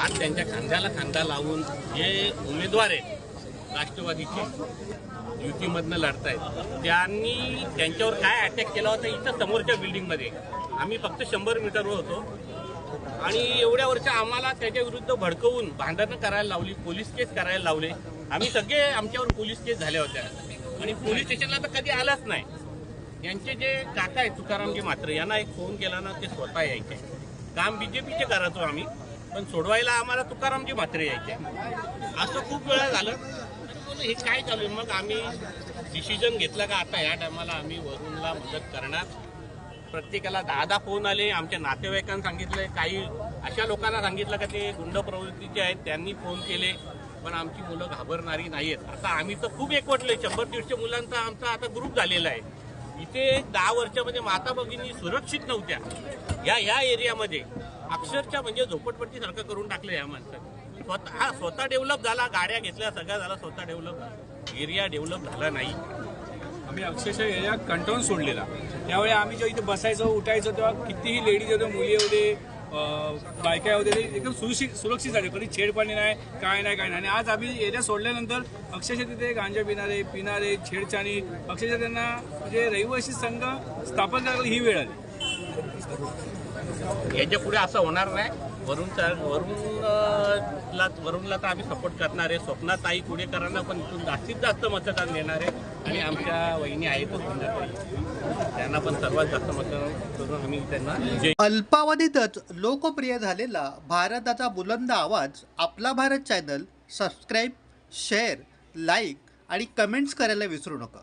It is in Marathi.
आज त्यांच्या खांद्याला खांदा लावून जे उमेदवार आहेत राष्ट्रवादीचे युतीमधनं लढतायत. त्यांनी त्यांच्यावर काय अटॅक केला होता इथं समोरच्या बिल्डिंगमध्ये आम्ही फक्त शंभर मीटरवर होतो. आणि एवढ्या वर्ष आम्हाला त्याच्या विरुद्ध भडकवून भांडणं करायला लावली पोलीस केस करायला लावले. आम्ही सगळे आमच्यावर पोलीस केस झाल्या होत्या. आणि पोलीस स्टेशनला तर कधी आलाच नाही. यांचे जे काका आहेत तुकारामजी मात्र यांना एक फोन केला ना ते स्वतः यायचे. काम बीजेपीचे करायचो आम्ही. पण सोडवायला आम्हाला तुकारामजी म्हात्रे यायचे. असं खूप वेळा झालं. हे काय चालू आहे? मग आम्ही डिसिजन घेतलं का आता ह्या टायमाला आम्ही वरुणला मदत करणार. प्रत्येकाला दहा दहा फोन आले आमच्या नातेवाईकांना सांगितलं काही अशा लोकांना सांगितलं का ते गुंड प्रवृत्तीचे आहेत त्यांनी फोन केले पण आमची मुलं घाबरणारी नाहीयेत. आता आम्ही तर खूप एकवटले शंभर दीडशे मुलांचा आमचा आता ग्रुप झालेला आहे. इथे दहा वर्षामध्ये माता भगिनी सुरक्षित नव्हत्या. या या एरियामध्ये अक्षरशः म्हणजे झोपडपट्टीसारखं करून टाकलं या माणसाने. स्वतः हा स्वतः डेव्हलप झाला गाड्या घेतल्या सगळ्या झाला स्वतः डेव्हलप एरिया डेव्हलप झाला नाही. आम्ही अक्षरशः एरिया कंटाळून सोडलेला. त्यावेळी आम्ही जेव्हा इथे बसायचो उठायचो तेव्हा कितीही लेडीज होते मुली होते बायका होते ते एकदम सुरक्षित सुरक्षित झाले. कधी छेडपाणी नाही काय नाही काय नाही. आणि आज आम्ही एरिया सोडल्यानंतर अक्षरशः तिथे गांजा पिणारे पिणारे छेडछाणी अक्षरशः त्यांना म्हणजे रहिवासी संघ स्थापन करायला ही वेळ आली. याच्यापुढे असं होणार नाही. वरुण वरुणला वरुणला तर आम्ही सपोर्ट करणार आहे. स्वप्नाताई कुडेकरांना पण इथून जास्तीत जास्त मतदान देणार आहे. आणि आमच्या वहिनी आहेत त्यांना पण सर्वात जास्त मतदान करून आम्ही त्यांना अल्पावधीतच लोकप्रिय झालेला भारताचा बुलंद आवाज आपला Bharat channel subscribe share like आणि कमेंट्स करायला विसरू नका.